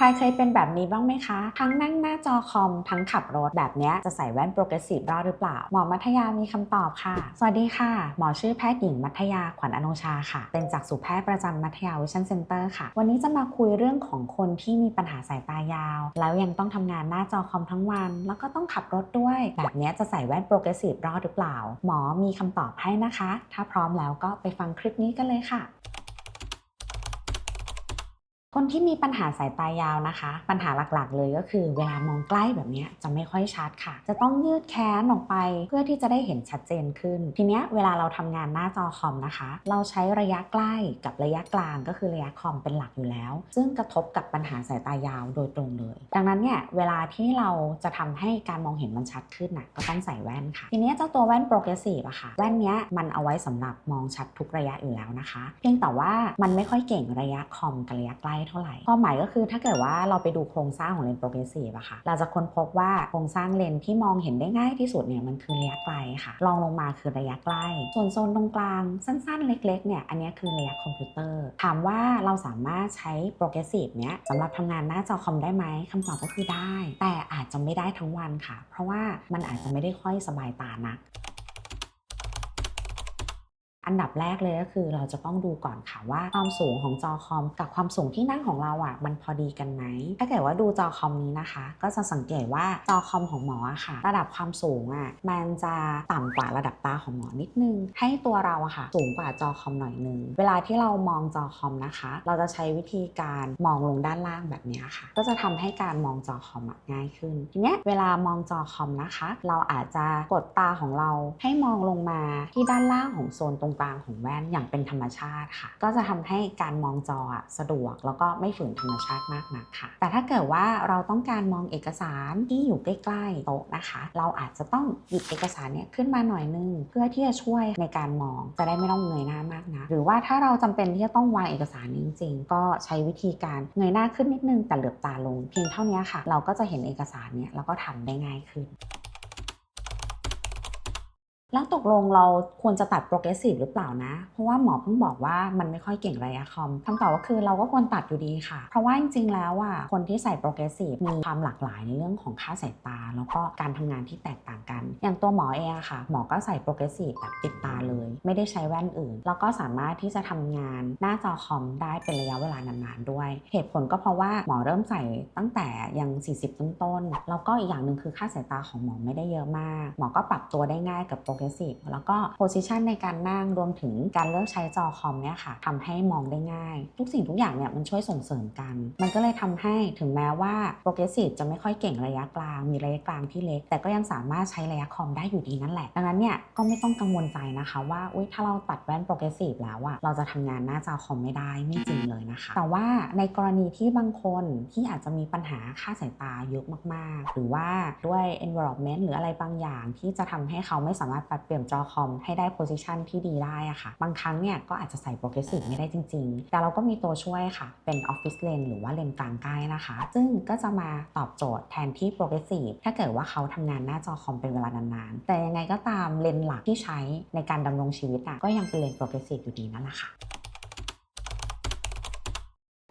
ใครเคยเป็นแบบนี้บ้างไหมคะ ทั้งนั่งหน้าจอคอม ทั้งขับรถแบบนี้จะใส่แว่นโปรเกรสซีฟรอดหรือเปล่า หมอมัธยามีคำตอบค่ะ สวัสดีค่ะ หมอชื่อแพทย์หญิงมัธยาขวัญอนุชาค่ะ เป็นจักษุแพทย์ประจำมัธยาวิชั่นเซ็นเตอร์ค่ะ วันนี้จะมาคุยเรื่องของคนที่มีปัญหาสายตายาว แล้วยังต้องทำงานหน้าจอคอมทั้งวัน แล้วก็ต้องขับรถด้วย แบบนี้จะใส่แว่นโปรเกรสซีฟรอดหรือเปล่า หมอมีคำตอบให้นะคะ ถ้าพร้อมแล้วก็ไปฟังคลิปนี้กันเลยค่ะ คนที่มีปัญหาสายตายาวนะคะ ปัญหาหลักๆ เลยก็คือ เวลามองใกล้แบบนี้จะไม่ค่อยชัดค่ะ จะต้องยืดแขนออกไปเพื่อที่จะได้เห็นชัดเจนขึ้น ทีเนี้ยเวลาเราทำงานหน้าจอคอมนะคะ เราใช้ระยะใกล้กับระยะกลางก็คือระยะคอมเป็นหลักอยู่แล้ว ซึ่งกระทบกับปัญหาสายตายาวโดยตรงเลย ดังนั้นเนี่ยเวลาที่เราจะทำให้การมองเห็นมันชัดขึ้นน่ะก็ต้องใส่แว่นค่ะ ทีเนี้ยเจ้าตัวแว่นโปรเกรสซีฟอะค่ะแว่นเนี้ยมันเอาไว้สำหรับมองชัดทุกระยะอยู่แล้วนะคะ เพียงแต่ว่ามันไม่ค่อยเก่งระยะคอมกับระยะใกล้เท่าไหร่ความหมายก็คือถ้าเกิดว่าเราไปดูโครงสร้างของเลนส์โปรเกรสซีฟอะค่ะ เราจะค้นพบว่าโครงสร้างเลนส์ที่มองเห็นได้ง่ายที่สุดเนี่ยมันคือระยะไกลค่ะรองลงมาคือระยะใกล้ ส่วนโซนตรงกลางสั้นๆ เล็กๆเนี่ยอันนี้คือระยะคอมพิวเตอร์ ถามว่าเราสามารถใช้โปรเกรสซีฟเนี้ยสำหรับทำงานหน้าจอคอมได้ไหมคำตอบก็คือได้ แต่อาจจะไม่ได้ทั้งวันค่ะ เพราะว่ามันอาจจะไม่ได้ค่อยสบายตานัก อันดับแรกเลยก็คือเราจะต้องดูก่อนค่ะว่าความสูงของจอคอมกับความสูงที่นั่งของเราอะมันพอดีกันไหมถ้าเกิดว่าดูจอคอมนี้นะคะ ก็จะสังเกตว่าจอคอมของหมออะค่ะ ระดับความสูงอะมันจะต่ำกว่าระดับตาของหมอนิดนึง ให้ตัวเราอะค่ะ สูงกว่าจอคอมหน่อยนึงเวลาที่เรามองจอคอมนะคะ เราจะใช้วิธีการมองลงด้านล่างแบบนี้ค่ะ ก็จะทำให้การมองจอคอมง่ายขึ้นทีนี้เวลามองจอคอมนะคะ เราอาจจะกดตาของเราให้มองลงมาที่ด้านล่างของโซนตรงกลางของแว่นอย่างเป็นธรรมชาติค่ะ ก็จะทำให้การมองจอสะดวกแล้วก็ไม่ฝืนธรรมชาติมากนักค่ะ แต่ถ้าเกิดว่าเราต้องการมองเอกสารที่อยู่ใกล้ๆโต๊ะนะคะ เราอาจจะต้องหยิบเอกสารเนี่ยขึ้นมาหน่อยนึง เพื่อที่จะช่วยในการมองจะได้ไม่ต้องเงยหน้ามากนะหรือว่าถ้าเราจำเป็นที่จะต้องวางเอกสารจริง ๆ ก็ใช้วิธีการเงยหน้าขึ้นนิดนึงแต่เหลือบตาลงเพียงเท่านี้ค่ะ เราก็จะเห็นเอกสารเนี่ยแล้วก็ทำได้ง่ายขึ้น แล้วตกลงเราควรจะตัดโปรเกรสซีฟหรือเปล่านะ เพราะว่าหมอเพิ่งบอกว่ามันไม่ค่อยเก่งระยะคอมคำตอบก็คือเราก็ควรตัดอยู่ดีค่ะ เพราะว่าจริงๆแล้วอะคนที่ใส่โปรเกรสซีฟมีความหลากหลายในเรื่องของค่าสายตา แล้วก็การทำงานที่แตกต่างกัน อย่างตัวหมอเองอะค่ะ หมอก็ใส่โปรเกรสซีฟแบบติดตาเลย ไม่ได้ใช้แว่นอื่น แล้วก็สามารถที่จะทำงานหน้าจอคอมได้เป็นระยะเวลานานๆด้วย เหตุผลก็เพราะว่าหมอเริ่มใส่ตั้งแต่ยัง 40 ต้นๆแล้วก็อีกอย่างหนึ่งคือค่าสายตาของหมอไม่ได้เยอะมาก หมอก็ปรับตัวได้ง่ายกับโปรเกรสซีฟแล้วก็โพสิชันในการนั่งรวมถึงการเลือกใช้จอคอมเนี่ยค่ะทำให้มองได้ง่าย ทุกสิ่งทุกอย่างเนี่ยมันช่วยส่งเสริมกัน มันก็เลยทำให้ถึงแม้ว่าโปรเกรสซีฟจะไม่ค่อยเก่งระยะกลาง มีระยะกลางที่เล็ก แต่ก็ยังสามารถใช้ระยะคอมได้อยู่ดีนั่นแหละ ดังนั้นเนี่ยก็ไม่ต้องกังวลใจนะคะว่าอุ๊ยถ้าเราตัดแว่นโปรเกรสซีฟแล้วอะเราจะทำงานหน้าจอคอมไม่ได้ไม่จริงเลยนะคะ แต่ว่าในกรณีที่บางคนที่อาจจะมีปัญหาค่าสายตาเยอะมาก ๆ หรือว่าด้วย environment หรืออะไรบางอย่างที่จะทำให้เขาไม่สามารถปรับเปลี่ยนจอคอมให้ได้โพสิชันที่ดีได้อะค่ะ บางครั้งเนี่ยก็อาจจะใส่โปรเกรสซีฟไม่ได้จริง ๆ แต่เราก็มีตัวช่วยค่ะ เป็นออฟฟิศเลนหรือว่าเลนกลางใกล้นะคะ ซึ่งก็จะมาตอบโจทย์แทนที่โปรเกรสซีฟถ้าเกิดว่าเขาทำงานหน้าจอคอมเป็นเวลานานๆ แต่ยังไงก็ตามเลนหลักที่ใช้ในการดำรงชีวิตอะก็ยังเป็นเลนโปรเกรสซีฟอยู่ดีนั่นแหละค่ะ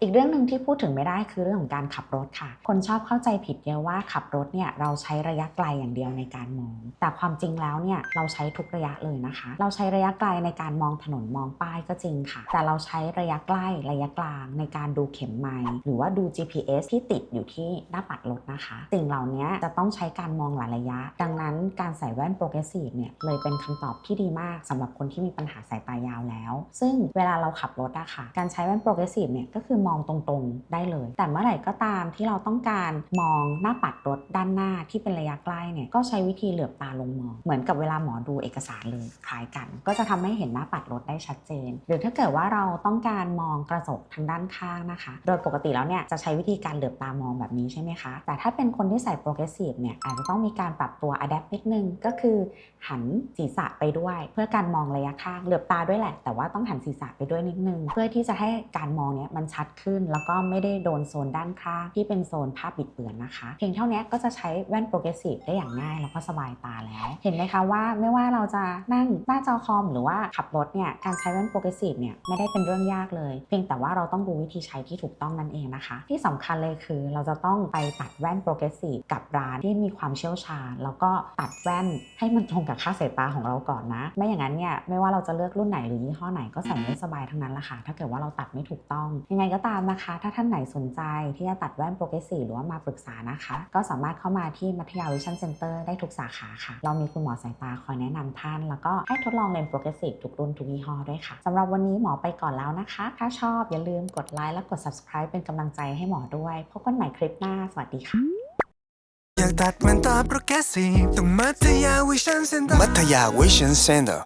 อีกเรื่องหนึ่งที่พูดถึงไม่ได้คือเรื่องของการขับรถค่ะ คนชอบเข้าใจผิดเยอะว่าขับรถเนี่ยเราใช้ระยะไกลอย่างเดียวในการมอง แต่ความจริงแล้วเนี่ยเราใช้ทุกระยะเลยนะคะ เราใช้ระยะไกลในการมองถนนมองป้ายก็จริงค่ะ แต่เราใช้ระยะใกล้ระยะกลางในการดูเข็มไมล์หรือว่าดู GPS ที่ติดอยู่ที่หน้าปัดรถนะคะ สิ่งเหล่านี้จะต้องใช้การมองหลายระยะ ดังนั้นการใส่แว่นโปรเกรสซีฟเนี่ยเลยเป็นคำตอบที่ดีมากสำหรับคนที่มีปัญหาสายตายาวแล้ว ซึ่งเวลาเราขับรถอะค่ะ การใช้แว่นโปรเกรสซีฟเนี่ยก็คือมองตรงๆได้เลย แต่เมื่อไหร่ก็ตามที่เราต้องการมองหน้าปัดรถด้านหน้าที่เป็นระยะใกล้เนี่ยก็ใช้วิธีเหลือบตาลงมอง เหมือนกับเวลาหมอดูเอกสารเลยคล้ายกัน ก็จะทำให้เห็นหน้าปัดรถได้ชัดเจน หรือถ้าเกิดว่าเราต้องการมองกระจกทางด้านข้างนะคะ โดยปกติแล้วเนี่ยจะใช้วิธีการเหลือบตามองแบบนี้ใช่ไหมคะ แต่ถ้าเป็นคนที่ใส่โปรเกรสซีฟเนี่ยอาจจะต้องมีการปรับตัวอะแดปนิดนึงก็คือหันศีรษะไปด้วย เพื่อการมองระยะข้างเหลือบตาด้วยแหละ แต่ว่าต้องหันศีรษะไปด้วยนิดนึง เพื่อที่จะให้การมองเนี่ยมันชัดขึ้น แล้วก็ไม่ได้โดนโซนด้านข้างที่เป็นโซนภาพบิดเบือนนะคะ เพียงเท่านี้ก็จะใช้แว่นโปรเกรสซีฟได้อย่างง่ายแล้วก็สบายตาแล้ว เห็นไหมคะว่าไม่ว่าเราจะนั่งหน้าจอคอมหรือว่าขับรถเนี่ยการใช้แว่นโปรเกรสซีฟเนี่ยไม่ได้เป็นเรื่องยากเลย เพียงแต่ว่าเราต้องรู้วิธีใช้ที่ถูกต้องนั่นเองนะคะ ที่สำคัญเลยคือเราจะต้องไปตัดแว่นโปรเกรสซีฟกับร้านที่มีความเชี่ยวชาญ แล้วก็ตัดแว่นให้มันตรงกับค่าสายตาของเราก่อนนะ ไม่อย่างนั้นเนี่ยไม่ว่าเราจะเลือกรุ่นไหนหรือยี่ห้อไหนก็ใส่ไม่สบายทั้งนั้นละค่ะถ้าเกิดว่าเราตัดไม่ถูกต้องยังไงก็ตามนะคะ ถ้าท่านไหนสนใจที่จะตัดแว่นโปรเกรสซีฟหรือว่ามาปรึกษานะคะ ก็สามารถเข้ามาที่มัธยาวิชั่นเซ็นเตอร์ได้ทุกสาขาค่ะ เรามีคุณหมอสายตาคอยแนะนำท่าน แล้วก็ให้ทดลองเลนส์โปรเกรสซีฟทุกรุ่นทุกยี่ห้อด้วยค่ะสำหรับวันนี้หมอไปก่อนแล้วนะคะ ถ้าชอบอย่าลืมกดไลค์และกด subscribe เป็นกำลังใจให้หมอด้วยพบกันใหม่คลิปหน้าสวัสดีค่ะอยากตัดมันตาโปรแกรสซีฟต้องมัธยาวิชันเซ็นเตอร์มัธยาวิชั่นเซ็นเตอร์